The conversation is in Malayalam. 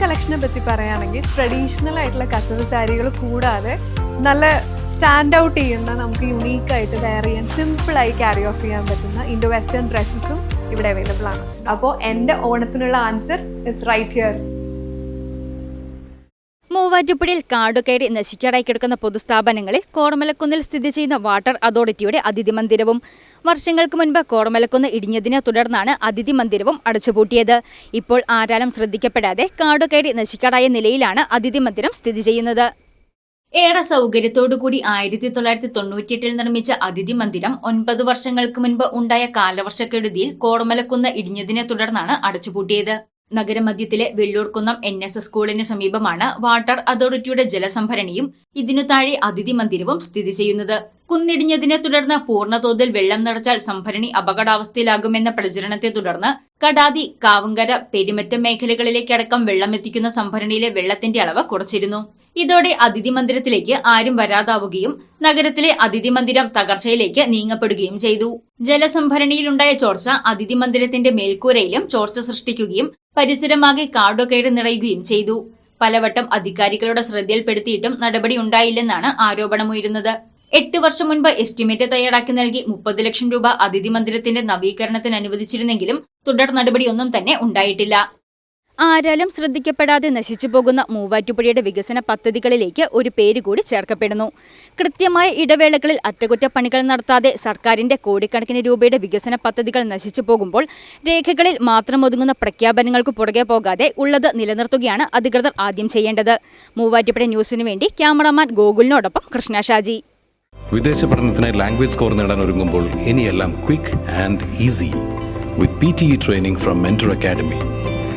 കളക്ഷനെ പറ്റി പറയുകയാണെങ്കിൽ ട്രഡീഷണൽ ആയിട്ടുള്ള കസവ് സാരികൾ കൂടാതെ നല്ല സ്റ്റാൻഡ് ഔട്ട് ചെയ്യുന്ന നമുക്ക് യുണീക്ക് ആയിട്ട് വെയർ ചെയ്യാൻ സിമ്പിളായി ക്യാരി ഓഫ് ചെയ്യാൻ പറ്റുന്ന ഇൻഡോ വെസ്റ്റേൺ ഡ്രസ്സസും ഇവിടെ അവൈലബിൾ ആണ്. അപ്പോൾ എന്റെ ഓണത്തിനുള്ള ആൻസർ ഇസ് റൈറ്റ് ഹിയർ മൂവാറ്റുപുഴയിൽ കാടുകയറി നശിക്കാറായി കിടക്കുന്ന പൊതുസ്ഥാപനങ്ങളിൽ കോടമലക്കുന്നിൽ സ്ഥിതി ചെയ്യുന്ന വാട്ടർ അതോറിറ്റിയുടെ അതിഥി മന്ദിരവും വർഷങ്ങൾക്ക് മുൻപ് കോടമലക്കുന്ന് ഇടിഞ്ഞതിനെ തുടർന്നാണ് അതിഥി മന്ദിരവും അടച്ചുപൂട്ടിയത്. ഇപ്പോൾ ആരാലും ശ്രദ്ധിക്കപ്പെടാതെ കാടുകയറി നശിക്കാറായ നിലയിലാണ് അതിഥി മന്ദിരം സ്ഥിതി ചെയ്യുന്നത്. ഏറെ സൗകര്യത്തോടുകൂടി ആയിരത്തി തൊള്ളായിരത്തി തൊണ്ണൂറ്റിയെട്ടിൽ നിർമ്മിച്ച അതിഥി മന്ദിരം ഒൻപത് വർഷങ്ങൾക്ക് മുൻപ് ഉണ്ടായ കാലവർഷക്കെടുതിയിൽ കോടമലക്കുന്ന് ഇടിഞ്ഞതിനെ തുടർന്നാണ് അടച്ചുപൂട്ടിയത്. നഗരമധ്യത്തിലെ വെള്ളൂർക്കുന്നം എൻ എസ് എസ് സ്കൂളിന് സമീപമാണ് വാട്ടർ അതോറിറ്റിയുടെ ജലസംഭരണിയും ഇതിനു താഴെ അതിഥി മന്ദിരവും സ്ഥിതി ചെയ്യുന്നത്. കുന്നിടിഞ്ഞതിനെ തുടർന്ന് പൂർണതോതിൽ വെള്ളം നിറച്ചാൽ സംഭരണി അപകടാവസ്ഥയിലാകുമെന്ന പ്രചരണത്തെ തുടർന്ന് കടാതി കാവുങ്കര പെരുമറ്റം മേഖലകളിലേക്കടക്കം വെള്ളമെത്തിക്കുന്ന സംഭരണിയിലെ വെള്ളത്തിന്റെ അളവ് കുറച്ചിരുന്നു. ഇതോടെ അതിഥി മന്ദിരത്തിലേക്ക് ആരും വരാതാവുകയും നഗരത്തിലെ അതിഥി മന്ദിരം തകർച്ചയിലേക്ക് നീങ്ങപ്പെടുകയും ചെയ്തു. ജലസംഭരണിയിലുണ്ടായ ചോർച്ച അതിഥി മന്ദിരത്തിന്റെ മേൽക്കൂരയിലും ചോർച്ച സൃഷ്ടിക്കുകയും പരിസരമാകെ കാടുകേട് നിറയുകയും ചെയ്തു. പലവട്ടം അധികാരികളുടെ ശ്രദ്ധയിൽപ്പെടുത്തിയിട്ടും നടപടി ഉണ്ടായില്ലെന്നാണ് ആരോപണമുയരുന്നത്. എട്ട് വർഷം മുൻപ് എസ്റ്റിമേറ്റ് തയ്യാറാക്കി നൽകി മുപ്പത് ലക്ഷം രൂപ അതിഥി മന്ദിരത്തിന്റെ നവീകരണത്തിന് അനുവദിച്ചിരുന്നെങ്കിലും തുടർ നടപടിയൊന്നും തന്നെ ഉണ്ടായിട്ടില്ല. ആരാലും ശ്രദ്ധിക്കപ്പെടാതെ നശിച്ചു പോകുന്ന മൂവാറ്റുപുഴയുടെ വികസന പദ്ധതികളിലേക്ക് ഒരു പേര് കൂടി ചേർക്കപ്പെടുന്നു. കൃത്യമായ ഇടവേളകളിൽ അറ്റകുറ്റപ്പണികൾ നടത്താതെ സർക്കാരിന്റെ കോടിക്കണക്കിന് രൂപയുടെ വികസന പദ്ധതികൾ നശിച്ചു പോകുമ്പോൾ രേഖകളിൽ മാത്രം ഒതുങ്ങുന്ന പ്രഖ്യാപനങ്ങൾക്ക് പുറകെ പോകാതെ ഉള്ളത് നിലനിർത്തുകയാണ് അധികൃതർ ആദ്യം ചെയ്യേണ്ടത്. മൂവാറ്റുപുഴ ന്യൂസിനു വേണ്ടി ക്യാമറമാൻ ഗോകുലിനോടൊപ്പം കൃഷ്ണ ഷാജി. വിദേശ പഠനത്തിന് ലാംഗ്വേജ് സ്കോർ നേടാൻ ഒരുങ്ങുമ്പോൾ ഇനിയെല്ലാം quick and easy with P T E training from mentor academy